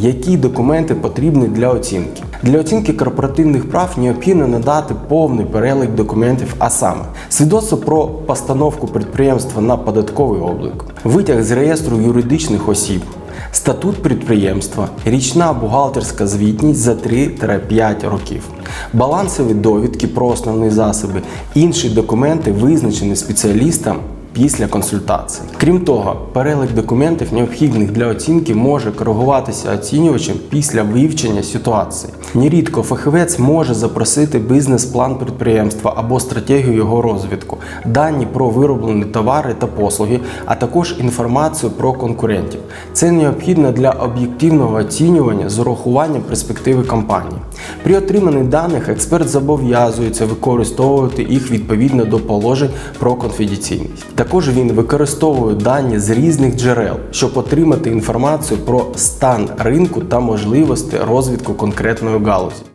які документи потрібні для оцінки. Для оцінки корпоративних прав необхідно надати повний перелік документів, а саме свідоцтво про постановку підприємства на податковий облік, витяг з реєстру юридичних осіб, статут підприємства, річна бухгалтерська звітність за 3-5 років, балансові довідки про основні засоби, інші документи, визначені спеціалістом після консультації. Крім того, перелік документів, необхідних для оцінки, може коригуватися оцінювачем після вивчення ситуації. Нерідко фахівець може запросити бізнес-план підприємства або стратегію його розвитку, дані про вироблені товари та послуги, а також інформацію про конкурентів. Це необхідно для об'єктивного оцінювання з урахуванням перспективи компанії. При отриманні даних експерт зобов'язується використовувати їх відповідно до положень про конфіденційність. Також він використовує дані з різних джерел, щоб отримати інформацію про стан ринку та можливості розвитку конкретної галузі.